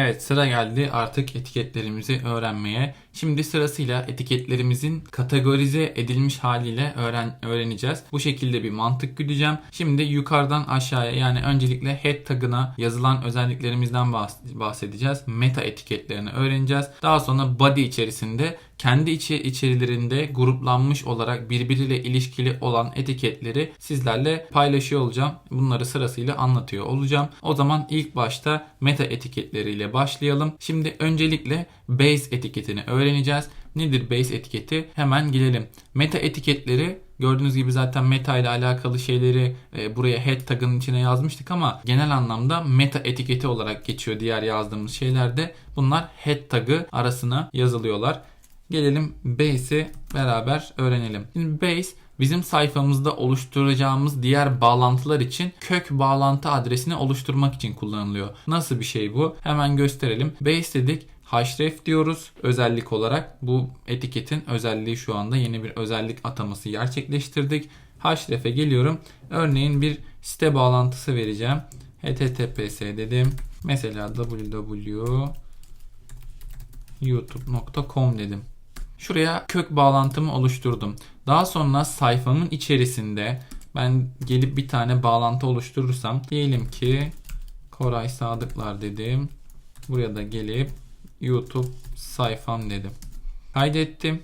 Evet sıra geldi artık etiketlerimizi öğrenmeye. Şimdi sırasıyla etiketlerimizin kategorize edilmiş haliyle öğren öğreneceğiz. Bu şekilde bir mantık güdeceğim. Şimdi yukarıdan aşağıya yani öncelikle head tagına yazılan özelliklerimizden bahs- bahsedeceğiz. Meta etiketlerini öğreneceğiz. Daha sonra body içerisinde kendi içi içerilerinde gruplanmış olarak birbiriyle ilişkili olan etiketleri sizlerle paylaşıyor olacağım. Bunları sırasıyla anlatıyor olacağım. O zaman ilk başta meta etiketleriyle başlayalım. Şimdi öncelikle base etiketini öğreneceğiz. Nedir base etiketi? Hemen gelelim. Meta etiketleri Gördüğünüz gibi zaten meta ile alakalı şeyleri e, buraya head tag'ın içine yazmıştık ama genel anlamda meta etiketi olarak geçiyor diğer yazdığımız şeylerde. Bunlar head tag'ı arasına yazılıyorlar. Gelelim base'i beraber öğrenelim. Şimdi base bizim sayfamızda oluşturacağımız diğer bağlantılar için kök bağlantı adresini oluşturmak için kullanılıyor. Nasıl bir şey bu? Hemen gösterelim. Base dedik href diyoruz özellik olarak. Bu etiketin özelliği şu anda yeni bir özellik ataması gerçekleştirdik. href'e geliyorum. Örneğin bir site bağlantısı vereceğim. https dedim. Mesela www youtube.com dedim. Şuraya kök bağlantımı oluşturdum. Daha sonra sayfamın içerisinde ben gelip bir tane bağlantı oluşturursam diyelim ki Koray Sadıklar dedim. Buraya da gelip YouTube sayfam dedim. Kaydettim.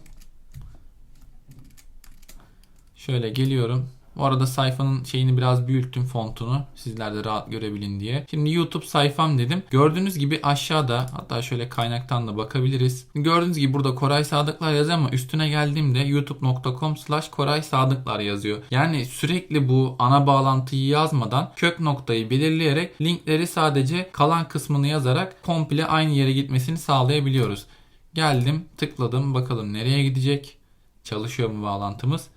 Şöyle geliyorum. Bu arada sayfanın şeyini biraz büyüttüm fontunu. Sizler de rahat görebilin diye. Şimdi YouTube sayfam dedim. Gördüğünüz gibi aşağıda hatta şöyle kaynaktan da bakabiliriz. Gördüğünüz gibi burada Koray Sadıklar yazıyor ama üstüne geldiğimde youtube.com slash Koray Sadıklar yazıyor. Yani sürekli bu ana bağlantıyı yazmadan kök noktayı belirleyerek linkleri sadece kalan kısmını yazarak komple aynı yere gitmesini sağlayabiliyoruz. Geldim tıkladım bakalım nereye gidecek. Çalışıyor mu bağlantımız?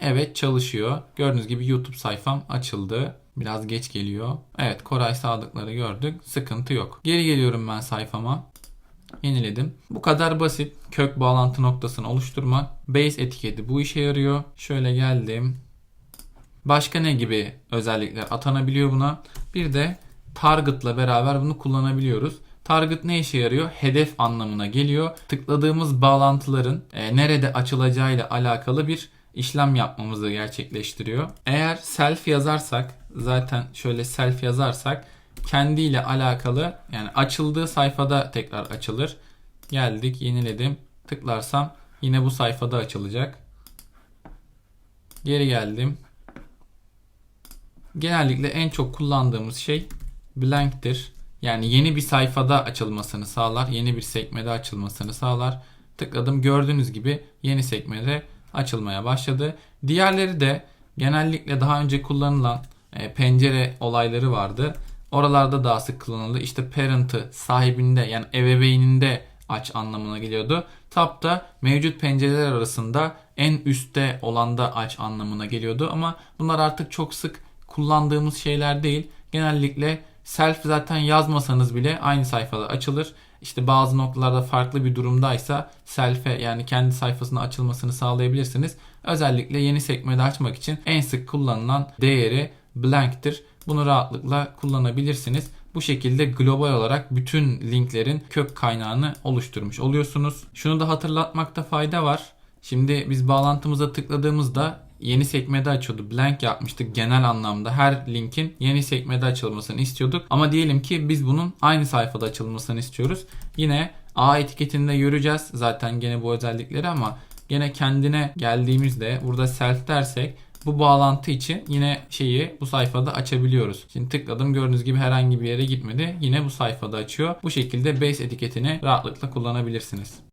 Evet çalışıyor. Gördüğünüz gibi YouTube sayfam açıldı. Biraz geç geliyor. Evet Koray Sadıkları gördük. Sıkıntı yok. Geri geliyorum ben sayfama. Yeniledim. Bu kadar basit. Kök bağlantı noktasını oluşturmak. Base etiketi bu işe yarıyor. Şöyle geldim. Başka ne gibi özellikler atanabiliyor buna? Bir de target'la beraber bunu kullanabiliyoruz. Target ne işe yarıyor? Hedef anlamına geliyor. Tıkladığımız bağlantıların e, nerede açılacağıyla alakalı bir işlem yapmamızı gerçekleştiriyor. Eğer self yazarsak zaten şöyle self yazarsak kendiyle alakalı yani açıldığı sayfada tekrar açılır. Geldik yeniledim. Tıklarsam yine bu sayfada açılacak. Geri geldim. Genellikle en çok kullandığımız şey blank'tir. Yani yeni bir sayfada açılmasını sağlar. Yeni bir sekmede açılmasını sağlar. Tıkladım. Gördüğünüz gibi yeni sekmede açılmaya başladı. Diğerleri de genellikle daha önce kullanılan e, pencere olayları vardı. Oralarda daha sık kullanıldı. İşte parent'ı sahibinde yani ebeveyninde aç anlamına geliyordu. Tab da mevcut pencereler arasında en üstte olanda aç anlamına geliyordu. Ama bunlar artık çok sık kullandığımız şeyler değil. Genellikle self zaten yazmasanız bile aynı sayfada açılır. İşte bazı noktalarda farklı bir durumdaysa self'e yani kendi sayfasına açılmasını sağlayabilirsiniz. Özellikle yeni sekmede açmak için en sık kullanılan değeri blank'tir. Bunu rahatlıkla kullanabilirsiniz. Bu şekilde global olarak bütün linklerin kök kaynağını oluşturmuş oluyorsunuz. Şunu da hatırlatmakta fayda var. Şimdi biz bağlantımıza tıkladığımızda yeni sekmede açıyordu. Blank yapmıştık genel anlamda. Her linkin yeni sekmede açılmasını istiyorduk. Ama diyelim ki biz bunun aynı sayfada açılmasını istiyoruz. Yine A etiketinde göreceğiz zaten gene bu özellikleri ama gene kendine geldiğimizde burada self dersek bu bağlantı için yine şeyi bu sayfada açabiliyoruz. Şimdi tıkladım gördüğünüz gibi herhangi bir yere gitmedi. Yine bu sayfada açıyor. Bu şekilde base etiketini rahatlıkla kullanabilirsiniz.